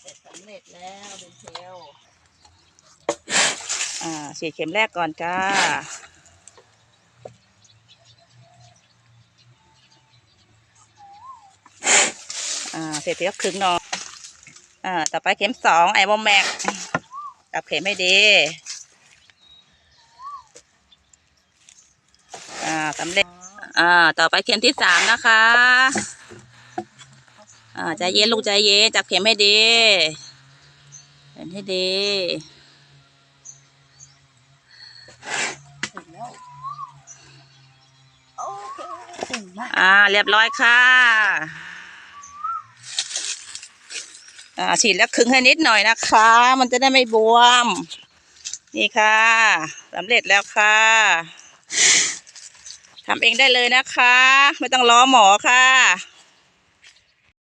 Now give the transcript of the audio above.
เสร็จสำเร็จแล้วเป็นเทลอ่าฉีดเข็มแรกก่อนจ้าอ่าเสร็จแล้วครึ่งนออ่าต่อไปเข็มสองไอวอมแม็กจับเข็มให้ดีอ่าสำเร็จอ่าต่อไปเข็มที่สามนะคะ อ่าใจเย็นลูกใจเย็นจับเข็มให้ดีเข็มให้ดีอ่าเรียบร้อยค่ะอ่าฉีดแล้วคึงให้นิดหน่อยนะคะ มันจะได้ไม่บวม นี่ค่ะสำเร็จแล้วค่ะทำเองได้เลยนะคะ ไม่ต้องรอหมอค่ะ